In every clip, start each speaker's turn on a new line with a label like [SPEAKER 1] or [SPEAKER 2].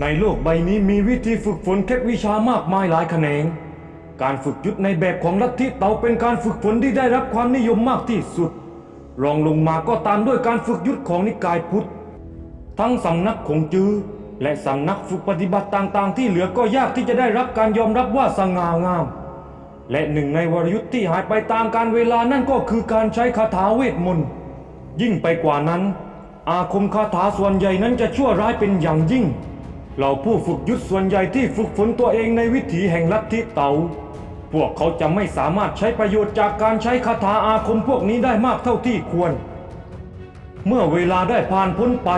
[SPEAKER 1] ในโลกใบนี้มีวิธีฝึกฝนเทควิชามากมายหลายแขนง การฝึกยุทธในแบบของลัทธิเตาเป็นการฝึกฝนที่ได้รับความนิยมมากที่สุด รองลงมาก็ตามด้วยการฝึกยุทธของนิกายพุทธ ทั้งสำนักคงจือและสำนักฝึกปฏิบัติต่างๆ ที่เหลือก็ยากที่จะได้รับการยอมรับว่าสง่างาม และหนึ่งในวรยุทธ์ที่หายไปตามการเวลานั่นก็คือการใช้คาถาเวทมนต์ยิ่งไปกว่านั้น อาคมคาถาส่วนใหญ่นั้นจะชั่วร้ายเป็นอย่างยิ่ง เราผู้ฝึกยุทธส่วนใหญ่ที่ฝึกฝนตัวเองในวิถีแห่งลัทธิเต๋าพวกเขาจะไม่สามารถใช้ประโยชน์จากการใช้คาถาอาคมพวกนี้ได้มากเท่าที่ควร เมื่อเวลาได้ผ่านพ้นไป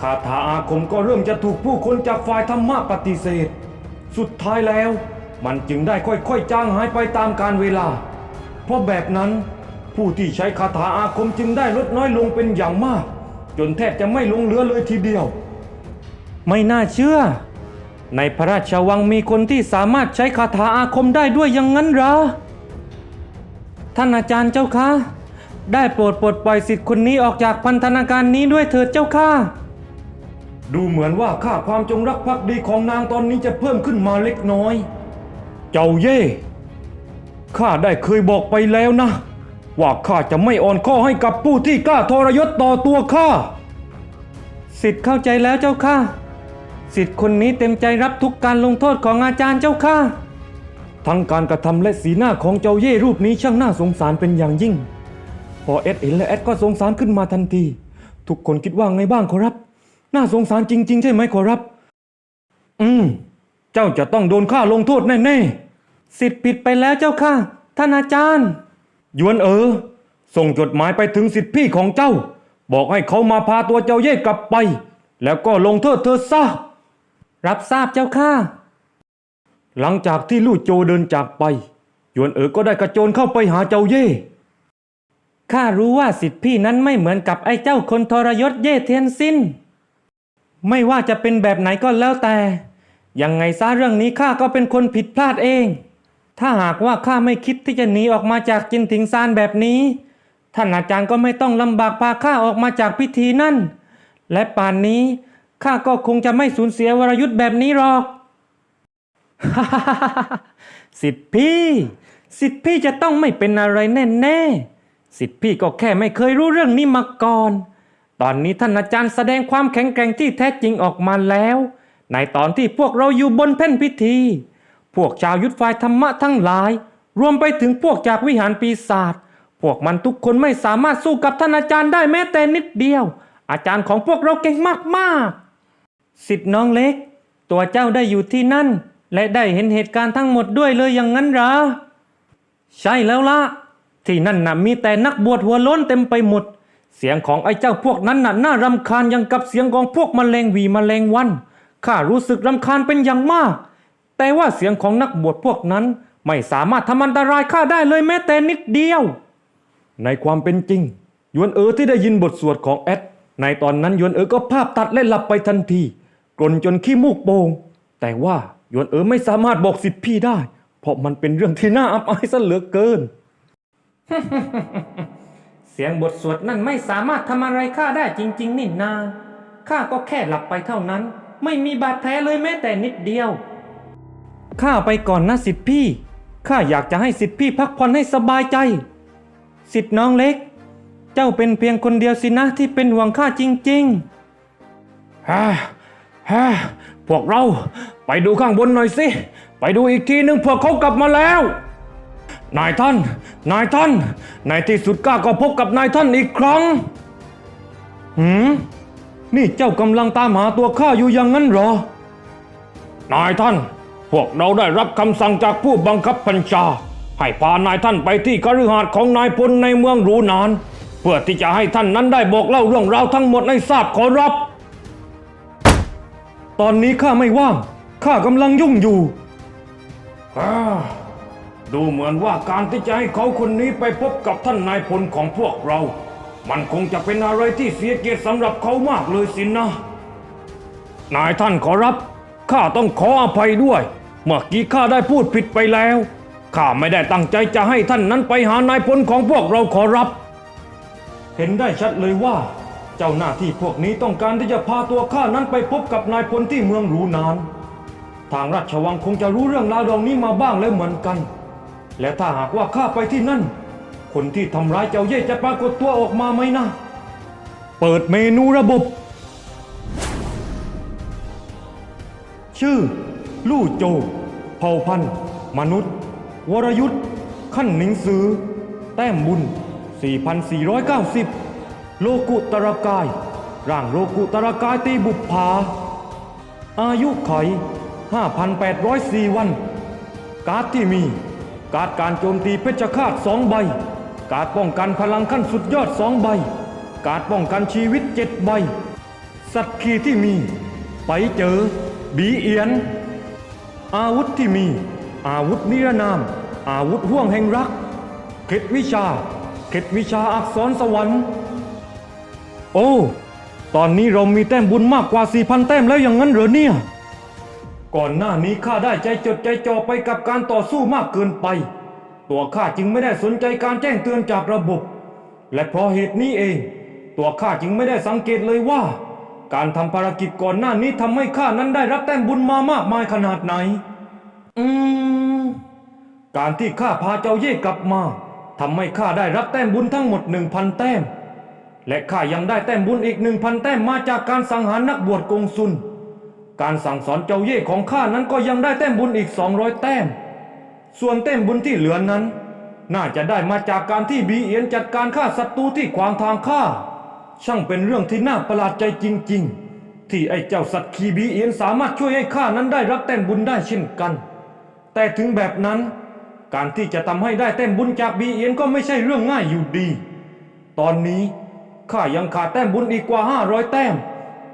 [SPEAKER 1] คาถาอาคมก็เริ่มจะถูกผู้คนจากฝ่ายธรรมะปฏิเสธ สุดท้ายแล้ว มันจึงได้ค่อยๆจางหายไปตามกาลเวลา เพราะแบบนั้น ผู้ที่ใช้คาถาอาคมจึงได้ลดน้อยลงเป็นอย่างมาก จนแทบจะไม่ลงเหลือเลยทีเดียว ไม่น่าเชื่อ ในพระราชวังมีคนที่สามารถใช้คาถาอาคมได้ด้วยอย่างนั้นเหรอ ท่านอาจารย์เจ้าคะได้โปรดปลดปล่อยสิทธิ์คนนี้ออกจากพันธนาการนี้ด้วยเถิดเจ้าค่ะ ดูเหมือนว่าค่าความจงรักภักดีของนางตอนนี้จะเพิ่มขึ้นมาเล็กน้อย เจ้าเย่ข้าได้เคยบอกไปแล้วนะ ว่าข้าจะไม่อ่อนข้อให้กับผู้ที่กล้าทรยศต่อตัวข้า สิทธิ์เข้าใจแล้วเจ้าค่ะ สิทธิ์คนนี้เต็มใจรับทุกการลงโทษของอาจารย์เจ้าค่ะ ทั้งการกระทำและสีหน้าของเจ้าเย่รูปนี้ช่างน่าสงสารเป็นอย่างยิ่ง พอเอ็ดเห็นและเอ็ดก็สงสารขึ้นมาทันที ทุกคนคิดว่าไงบ้างขอรับ น่าสงสารจริง ๆ ใช่ไหมขอรับ อืม เจ้าจะต้องโดนข้าลงโทษแน่ๆสิทธิ์ผิดไปแล้วเจ้าค่ะ ท่านอาจารย์ ยวนเออ ส่งจดหมายไปถึงสิทธิพี่ของเจ้า บอกให้เขามาพาตัวเจ้าเย่กลับไป แล้วก็ลงโทษเธอซะ รับทราบเจ้าค่ะหลังจากที่ลู่โจเดินจากไปหยวนเอ๋อก็ได้กระโจนเข้าไปหาเจ้าเย่ข้ารู้ว่าสิทธิพี่นั้นไม่เหมือนกับไอ้เจ้าคนทรยศเย่เทียนสินไม่ว่าจะเป็นแบบไหนก็แล้วแต่ ยังไงซะเรื่องนี้ข้าก็เป็นคนผิดพลาดเอง ถ้าหากว่าข้าไม่คิดที่จะหนีออกมาจากจินถิงซานแบบนี้ ท่านอาจารย์ก็ไม่ต้องลำบากพาข้าออกมาจากพิธีนั่น และป่านนี้ ข้าก็คงจะไม่สูญเสียวรยุทธ์แบบนี้หรอก สิทธิพี่ สิทธิพี่จะต้องไม่เป็นอะไรแน่ๆ สิทธิพี่ก็แค่ไม่เคยรู้เรื่องนี้มาก่อน ตอนนี้ท่านอาจารย์แสดงความแข็งแกร่งที่แท้จริงออกมาแล้ว ในตอนที่พวกเราอยู่บนแผ่นพิธี พวกชาวยุทธฝ่ายธรรมะทั้งหลาย รวมไปถึงพวกจากวิหารปีศาจ พวกมันทุกคนไม่สามารถสู้กับท่านอาจารย์ได้แม้แต่นิดเดียว อาจารย์ของพวกเราเก่งมากๆ สิทธิ์น้องเล็ก ตัวเจ้าได้อยู่ที่นั่น และได้เห็นเหตุการณ์ทั้งหมดด้วยเลยอย่างนั้นเหรอ ใช่แล้วละที่นั่นน่ะมีแต่นักบวชหัวล้นเต็มไปหมด เสียงของไอ้เจ้าพวกนั้นน่ะน่ารำคาญยังกับเสียงของพวกมแมลงวีมแมลงวันข้ารู้สึกรำคาญเป็นอย่างมาก แต่ว่าเสียงของนักบวชพวกนั้น ไม่สามารถทำอันตรายข้าได้เลยแม้แต่นิดเดียว ในความเป็นจริงยวนเอ๋อที่ได้ยินบทสวดของแอดในตอนนั้นยวนเอ๋อก็ภาพตัดและหลับไปทันที กลนจนขี้มูกโป่งแต่ว่าหยวนเอ๋อไม่สามารถบอกสิทธิพี่ได้ เพราะมันเป็นเรื่องที่น่าอับอายซะเหลือเกิน เสียงบทสวดนั่นไม่สามารถทำอะไรข้าได้จริง ๆ นี่นา ข้าก็แค่หลับไปเท่านั้น ไม่มีบาดแผลเลยแม้แต่นิดเดียว ข้าไปก่อนนะสิทธิพี่ ข้าอยากจะให้สิทธิพี่พักผ่อนให้สบายใจ สิทธิน้องเล็ก เจ้าเป็นเพียงคนเดียวสินะที่เป็นห่วงข้าจริง ๆฮ่า ฮ่าพวกเราไปดูข้างบนหน่อยสิ ไปดูอีกทีหนึ่งพวกเขากลับมาแล้ว นายท่าน นายท่าน ในที่สุดก้าก็พบกับนายท่านอีกครั้ง หืม นี่เจ้ากำลังตามหาตัวข้าอยู่อย่างนั้นเหรอ นายท่าน พวกเราได้รับคำสั่งจากผู้บังคับบัญชา ให้พานายท่านไปที่คฤหาสน์ของนายพลในเมืองรูนาน เพื่อที่จะให้ท่านนั้นได้บอกเล่าเรื่องราวทั้งหมดให้ทราบขอรับ ตอนนี้ข้าไม่ว่าง ข้ากำลังยุ่งอยู่อ่าดูเหมือนว่าการที่จะให้เขาคนนี้ไปพบกับท่านนายพลของพวกเรา มันคงจะเป็นอะไรที่เสียเกียรติสำหรับเขามากเลยสินะ นายท่านขอรับ ข้าต้องขออภัยด้วย เมื่อกี้ข้าได้พูดผิดไปแล้ว ข้าไม่ได้ตั้งใจจะให้ท่านนั้นไปหานายพลของพวกเราขอรับ เห็นได้ชัดเลยว่า เจ้าหน้าที่พวกนี้ต้องการที่จะพาตัวข้านั้นไปพบกับนายพลที่เมืองรูนาน ทางราชวังคงจะรู้เรื่องราวดองนี้มาบ้างแล้วเหมือนกัน และถ้าหากว่าข้าไปที่นั่น คนที่ทำร้ายเจ้าเย่จะปรากฏตัวออกมาไหมนะ เปิดเมนูระบบ ชื่อ ลู่โจ เผ่าพันธุ์ มนุษย์ วรยุทธ์ ขั้นหนิงซือ แต้มบุญ 4,490 โลกุตรกาย ร่างโลกุตรกายตีบุปผา อายุไข 5,804 วัน การ์ดที่มี การ์ดการโจมตีเพชฌฆาตสองใบ การ์ดป้องกันพลังขั้นสุดยอดสองใบ การ์ดป้องกันชีวิตเจ็ดใบ สัตว์ขีที่มี ไปเจอ บีเอียน อาวุธที่มี อาวุธนิรนาม อาวุธห่วงแห่งรักเข็ดวิชาเข็ดวิชาอักษรสวรรค์ โอ้ ตอนนี้เรามีแต้มบุญมากกว่า 4,000 แต้มแล้วอย่างนั้นเหรอเนี่ย ก่อนหน้านี้ข้าได้ใจจดใจจ่อไปกับการต่อสู้มากเกินไป ตัวข้าจึงไม่ได้สนใจการแจ้งเตือนจากระบบ และเพราะเหตุนี้เอง ตัวข้าจึงไม่ได้สังเกตเลยว่า การทำภารกิจก่อนหน้านี้ทำให้ข้านั้นได้รับแต้มบุญมามากมายขนาดไหน อืม การที่ข้าพาเจ้าเย่กลับมาทำให้ข้าได้รับแต้มบุญทั้งหมดหนึ่งพันแต้ม และข้ายังได้แต้มบุญอีกหนึ่งพันแต้มมาจากการสังหารนักบวชกงซุน การสั่งสอนเจ้าเย่ของข้านั้นก็ยังได้แต้มบุญอีก200แต้ม ส่วนแต้มบุญที่เหลือนั้น น่าจะได้มาจากการที่บีเอียนจัดการฆ่าศัตรูที่ขวางทางข้า ช่างเป็นเรื่องที่น่าประหลาดใจจริง ๆ ที่ไอ้เจ้าสัตว์คีบีเอียนสามารถช่วยให้ข้านั้นได้รับแต้มบุญได้เช่นกัน แต่ถึงแบบนั้น การที่จะทำให้ได้แต้มบุญจากบีเอียนก็ไม่ใช่เรื่องง่ายอยู่ดี ตอนนี้ ข้ายังขาดแต้มบุญอีกกว่า500แต้ม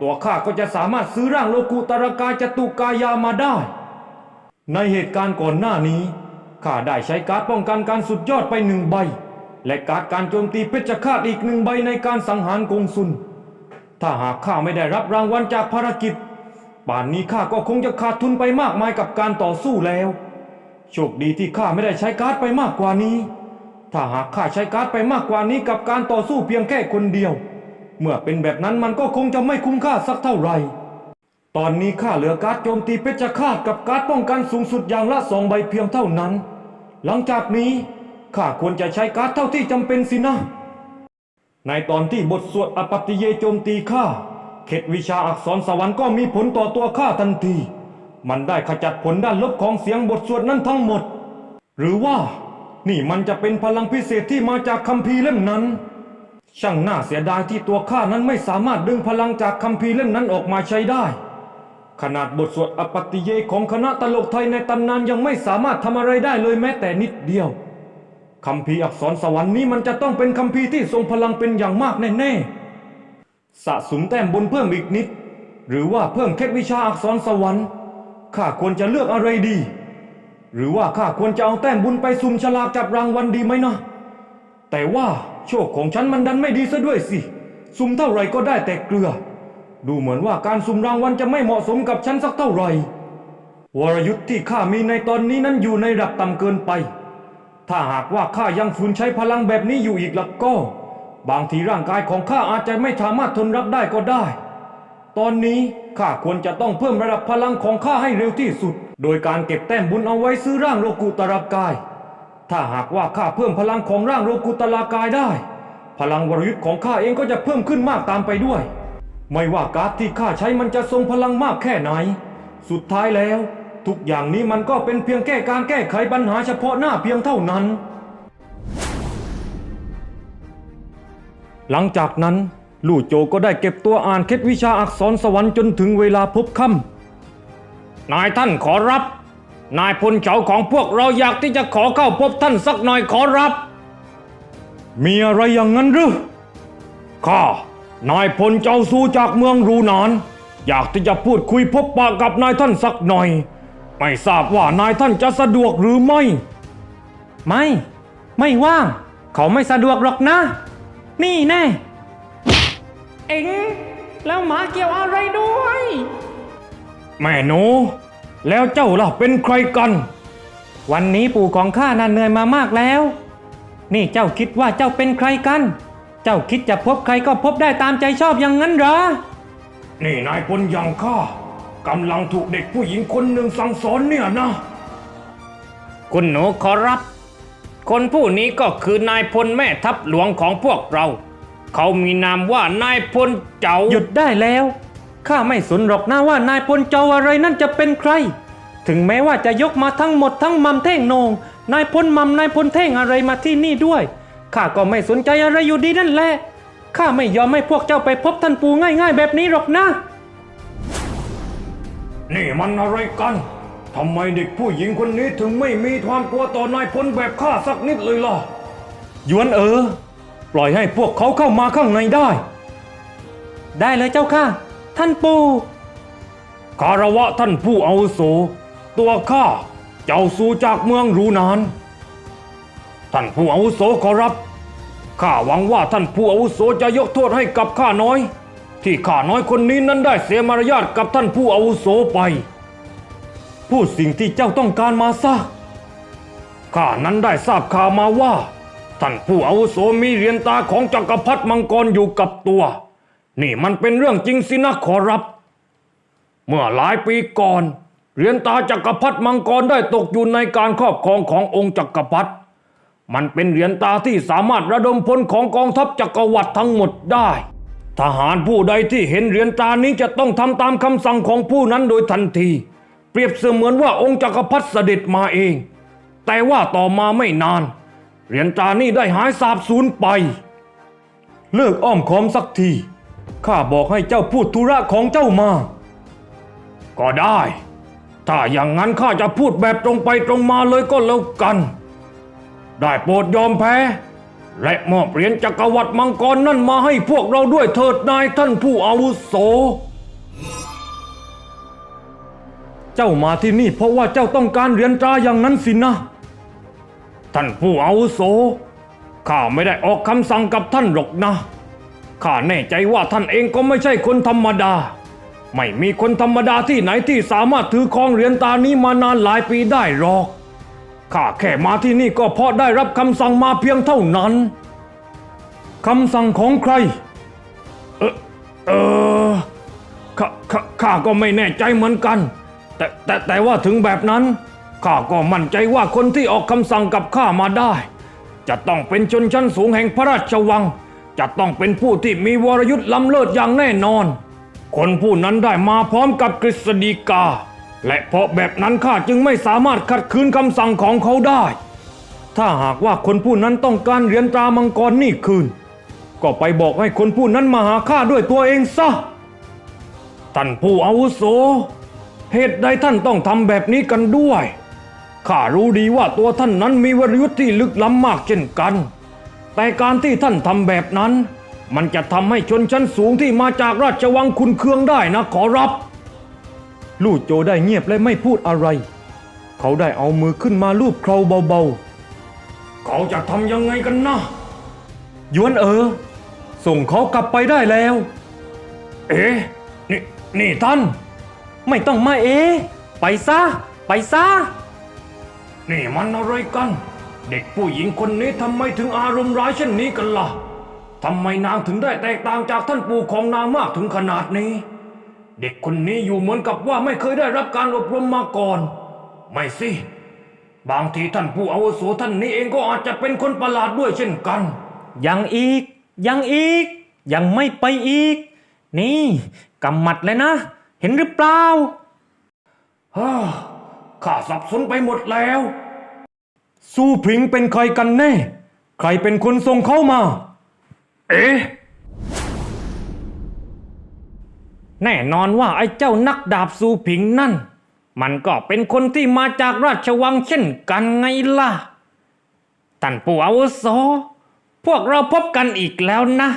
[SPEAKER 1] ตัวข้าก็จะสามารถซื้อร่างโลกุตรกายจตุกายามาได้ ในเหตุการณ์ก่อนหน้านี้ข้าได้ใช้การ์ดป้องกันการสุดยอดไปหนึ่งใบ และการ์ดการโจมตีเพชฌฆาตอีกหนึ่งใบในการสังหารกงสุน ถ้าหากข้าไม่ได้รับรางวัลจากภารกิจ ป่านนี้ข้าก็คงจะขาดทุนไปมากมายกับการต่อสู้แล้ว โชคดีที่ข้าไม่ได้ใช้การ์ดไปมากกว่านี้ ถ้าหากข้าใช้การ์ดไปมากกว่านี้กับการต่อสู้เพียงแค่คนเดียว เมื่อเป็นแบบนั้นมันก็คงจะไม่คุ้มค่าสักเท่าไหร่ ตอนนี้ข้าเหลือการ์ดโจมตีเพชฌฆาตกับการ์ดป้องกันสูงสุดอย่างละสองใบเพียงเท่านั้น หลังจากนี้ข้าควรจะใช้การ์ดเท่าที่จำเป็นสินะ ในตอนที่บทสวดอปัตติเยโจมตีข้าเข็ดวิชาอักษรสวรรค์ก็มีผลต่อตัวข้าทันที มันได้ขจัดผลด้านลบของเสียงบทสวดนั้นทั้งหมด หรือว่า นี่มันจะเป็นพลังพิเศษที่มาจากคัมภีร์เล่มนั้น ช่างน่าเสียดายที่ตัวข้านั้นไม่สามารถดึงพลังจากคัมภีร์เล่มนั้นออกมาใช้ได้ ขนาดบทสวดอปติเยของคณะตลกไทยในตำนานยังไม่สามารถทำอะไรได้เลยแม้แต่นิดเดียวคัมภีร์อักษรสวรรค์นี้มันจะต้องเป็นคัมภีร์ที่ทรงพลังเป็นอย่างมากแน่ๆ สะสมแต้มบุญเพิ่มอีกนิด หรือว่าเพิ่มเคล็ดวิชาอักษรสวรรค์ข้าควรจะเลือกอะไรดี หรือว่าข้าควรจะเอาแต้มบุญไปสุ่มฉลากจับรางวัลดีไหมนะ แต่ว่าโชคของฉันมันดันไม่ดีซะด้วยสิ สุ่มเท่าไหร่ก็ได้แต่เกลือ ดูเหมือนว่าการสุ่มรางวัลจะไม่เหมาะสมกับฉันสักเท่าไหร่ วรยุทธ์ที่ข้ามีในตอนนี้นั้นอยู่ในระดับต่ำเกินไป ถ้าหากว่าข้ายังฝืนใช้พลังแบบนี้อยู่อีกล้วก็ บางทีร่างกายของข้าอาจจะไม่สามารถทนรับได้ก็ได้ ตอนนี้ข้าควรจะต้องเพิ่มระดับพลังของข้าให้เร็วที่สุด โดยการเก็บแต้มบุญเอาไว้ซื้อร่างโลกุตรากาย ถ้าหากว่าข้าเพิ่มพลังของร่างโลกุตรากายได้ พลังวรยุทธ์ของข้าเองก็จะเพิ่มขึ้นมากตามไปด้วย ไม่ว่าการ์ดที่ข้าใช้มันจะทรงพลังมากแค่ไหน สุดท้ายแล้ว ทุกอย่างนี้มันก็เป็นเพียงแค่การแก้ไขปัญหาเฉพาะหน้าเพียงเท่านั้น หลังจากนั้น ลู่โจก็ได้เก็บตัวอ่านเคล็ดวิชาอักษรสวรรค์จนถึงเวลาพบค่ำ นายท่านขอรับ นายพลเฉาของพวกเราอยากที่จะขอเข้าพบท่านสักหน่อยขอรับ มีอะไรอย่างนั้นหรือข้านายพลเจ้าสู้จากเมืองรูนาน อยากที่จะพูดคุยพบปะกับนายท่านสักหน่อย ไม่ทราบว่านายท่านจะสะดวกหรือไม่ ไม่ ไม่ว่าง เขาไม่สะดวกหรอกนะ นี่แน่
[SPEAKER 2] เอ็งแล้วหมาเกี่ยวอะไรด้วย
[SPEAKER 1] แม่หนู แล้วเจ้าล่ะเป็นใครกัน
[SPEAKER 2] วันนี้ปู่ของข้าน่ะเหนื่อยมามากแล้ว นี่เจ้าคิดว่าเจ้าเป็นใครกัน เจ้าคิดจะพบใครก็พบได้ตามใจชอบอย่างนั้นเหรอ
[SPEAKER 1] นี่นายพลอย่างข้ากำลังถูกเด็กผู้หญิงคนหนึ่งสั่งสอนเนี่ยนะ
[SPEAKER 2] คุณหนูขอรับ คนผู้นี้ก็คือนายพลแม่ทัพหลวงของพวกเรา เขามีนามว่านายพลเจ้าหยุดได้แล้ว ข้าไม่สนหรอกนะว่านายพลเจ้าอะไรนั่นจะเป็นใคร ถึงแม้ว่าจะยกมาทั้งหมดทั้งมัมเท่งโหนงนายพลมัมนายพลเท่งอะไรมาที่นี่ด้วยข้าก็ไม่สนใจอะไรอยู่ดีนั่นแหละข้าไม่ยอมให้พวกเจ้าไปพบท่านปู่ง่ายๆ แบบนี้หรอกนะ
[SPEAKER 1] นี่มันอะไรกันทำไมเด็กผู้หญิงคนนี้ถึงไม่มีความกลัวต่อนายพลแบบข้าสักนิดเลยล่ะหยวนเออ ปล่อยให้พวกเขาเข้ามาข้างในได้
[SPEAKER 2] ได้เลยเจ้าค่ะ ท่านปู่
[SPEAKER 1] คารวะท่านผู้อาวุโส ตัวข้าเจ้าสู่จากเมืองรูนาน ท่านผู้อาวุโสขอรับข้าหวังว่าท่านผู้อาวุโสจะยกโทษให้กับข้าน้อย ที่ข้าน้อยคนนี้นั้นได้เสียมารยาทกับท่านผู้อาวุโสไป พูดสิ่งที่เจ้าต้องการมาซะข้านั้นได้ทราบข่าวมาว่า ท่านผู้อาวุโสมีเหรียญตาของจักรพรรดิมังกรอยู่กับตัว นี่มันเป็นเรื่องจริงสินะขอรับ เมื่อหลายปีก่อน เหรียญตาจักรพรรดิมังกรได้ตกอยู่ในการครอบครองขององค์จักรพรรดิมันเป็นเหรียญตาที่สามารถระดมพลของกองทัพจักรวรรดิทั้งหมดได้ ทหารผู้ใดที่เห็นเหรียญตานี้จะต้องทำตามคำสั่งของผู้นั้นโดยทันที เปรียบเสมือนว่าองค์จักรพรรดิเสด็จมาเอง แต่ว่าต่อมาไม่นาน เหรียญตานี้ได้หายสาบสูญไป เลิกอ้อมค้อมสักที ข้าบอกให้เจ้าพูดธุระของเจ้ามา ก็ได้ ถ้าอย่างนั้นข้าจะพูดแบบตรงไปตรงมาเลยก็แล้วกัน ได้โปรดยอมแพ้ และมอบเหรียญจักรวรรดิมังกรนั่นมาให้พวกเราด้วยเถิดนายท่านผู้อาวุโส เจ้ามาที่นี่เพราะว่าเจ้าต้องการเหรียญตราอย่างนั้นสินะ ท่านผู้อาวุโสข้าไม่ได้ออกคำสั่งกับท่านหรอกนะ ข้าแน่ใจว่าท่านเองก็ไม่ใช่คนธรรมดา ไม่มีคนธรรมดาที่ไหนที่สามารถถือครองเหรียญตานี้มานานหลายปีได้หรอก ข้าแค่มาที่นี่ก็เพราะได้รับคำสั่งมาเพียงเท่านั้นคำสั่งของใคร เออเออข้าข้าข้าก็ไม่แน่ใจเหมือนกัน แต่แต่แต่ว่าถึงแบบนั้นข้าก็มั่นใจว่าคนที่ออกคำสั่งกับข้ามาได้ จะต้องเป็นชนชั้นสูงแห่งพระราชวัง จะต้องเป็นผู้ที่มีวรยุทธ์ล้ำเลิศอย่างแน่นอน คนผู้นั้นได้มาพร้อมกับกฤษฎีกา และเพราะแบบนั้นข้าจึงไม่สามารถขัดขืนคำสั่งของเขาได้ ถ้าหากว่าคนผู้นั้นต้องการเหรียญตรามังกรนี่คืน ก็ไปบอกให้คนผู้นั้นมาหาข้าด้วยตัวเองซะ ท่านผู้อาวุโส เหตุใดท่านต้องทำแบบนี้กันด้วย ข้ารู้ดีว่าตัวท่านนั้นมีวรยุทธ์ที่ลึกล้ำมากเช่นกัน แต่การที่ท่านทำแบบนั้น มันจะทำให้ชนชั้นสูงที่มาจากราชวังคุณเคืองได้นะขอรับ ลู่โจได้เงียบและไม่พูดอะไร เขาได้เอามือขึ้นมาลูบเคราเบาๆ เขาจะทำยังไงกันนะยวนเออ ส่งเขากลับไปได้แล้ว เอ๊ะนี่นี่ท่าน
[SPEAKER 2] ไม่ต้องมาเอะไปซะ ไปซะ
[SPEAKER 1] นี่มันอะไรกัน เด็กผู้หญิงคนนี้ทำไมถึงอารมณ์ร้ายเช่นนี้กันล่ะทำไมนางถึงได้แตกต่างจากท่านปู่ของนางมากถึงขนาดนี้ เด็กคนนี้อยู่เหมือนกับว่าไม่เคยได้รับการอบรมมาก่อน ไม่สิ บางทีท่านผู้อาวุโสท่านนี้เองก็อาจจะเป็นคนประหลาดด้วยเช่นกัน
[SPEAKER 2] ยังอีก ยังอีก ยังไม่ไปอีก นี่กำหมัดเลยนะ เห็นหรือเปล่า
[SPEAKER 1] ฮ่าข้าสับสนไปหมดแล้ว สู้พริงเป็นใครกันแน่ ใครเป็นคนส่งเข้ามา เอ๊ะ
[SPEAKER 2] แน่นอนว่าไอ้เจ้านักดาบซูผิงนั่น มันก็เป็นคนที่มาจากราชวังเช่นกันไงล่ะท่านปู่อาวุโสพวกเราพบกันอีกแล้วนะ